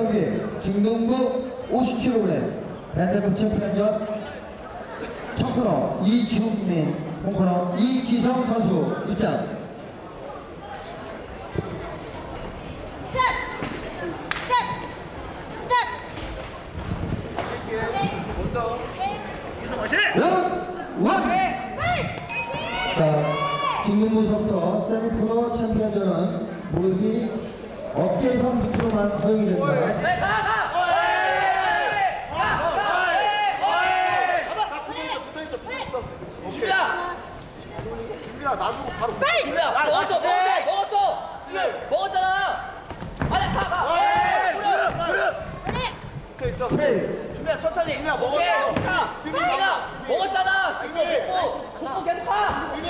경기 중등부 50kg 벤테급 챔피언전 첫 코너 이주민, 홍코너 이기성 선수 입장. 원! 자, 중등부서부터 세미프로 챔피언전은 무릎이 어깨에서 밑으로만 허용이 됩니다. 준비야! 네, 천천히! 준비야, 먹었어. 준비야! 먹었잖아! 지금. 복부! 복부 계속 가! 준비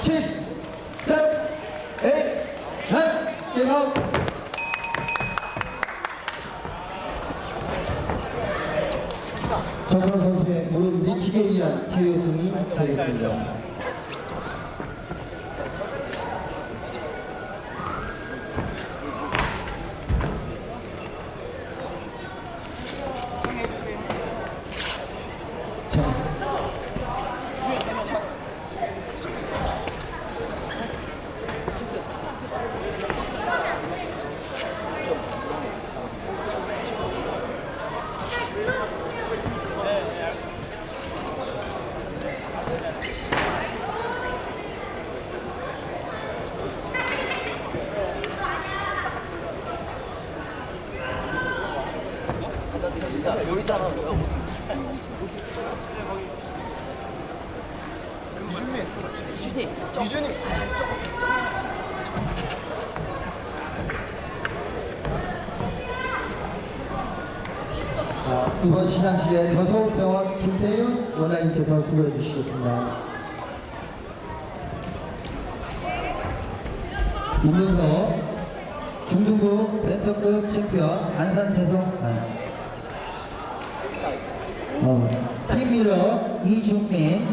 7, 7, 8, 9, 10. 정관 선수의 무릎 니키게 위한 타이어 승이 되겠습니다. 자, 진짜 요리잖아 이준민 슈팅! 이준이 자, 이번 시상식에 더서울병원 김태윤 원장님께서 수고해 주시겠습니다. 이문서 중등부 벤터급 챔피언 안산대성안 어, 팀미러 이중민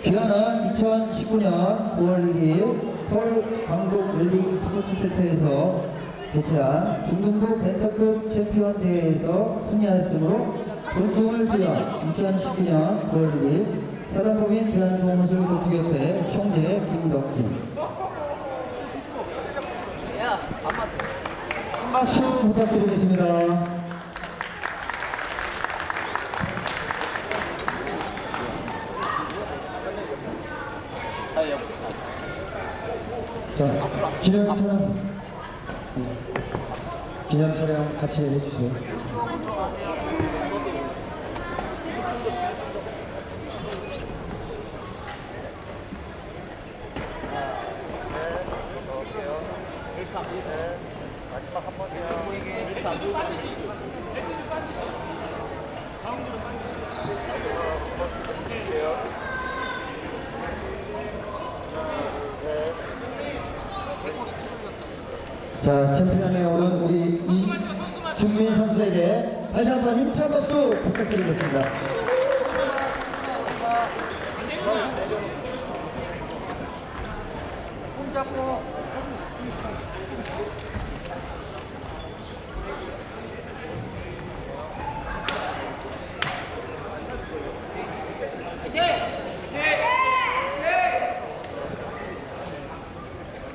기아는 2019년 9월 1일 서울 광복 릴링 스포츠센터에서 개최한 중등부 벤터급 챔피언 대회에서 승리하였으므로 본종을 수여 2019년 9월 1일 사단법인 대한동물술 교통협회 총재 김덕진 한 박수 부탁드리겠습니다. 자, 기념 촬영. 네. 기념 촬영 같이 해주세요. 마지막 한 번이야 자, 챔피언에 오른 우리 이준민 선수에게 다시 한 번 힘찬 박수 부탁드리겠습니다.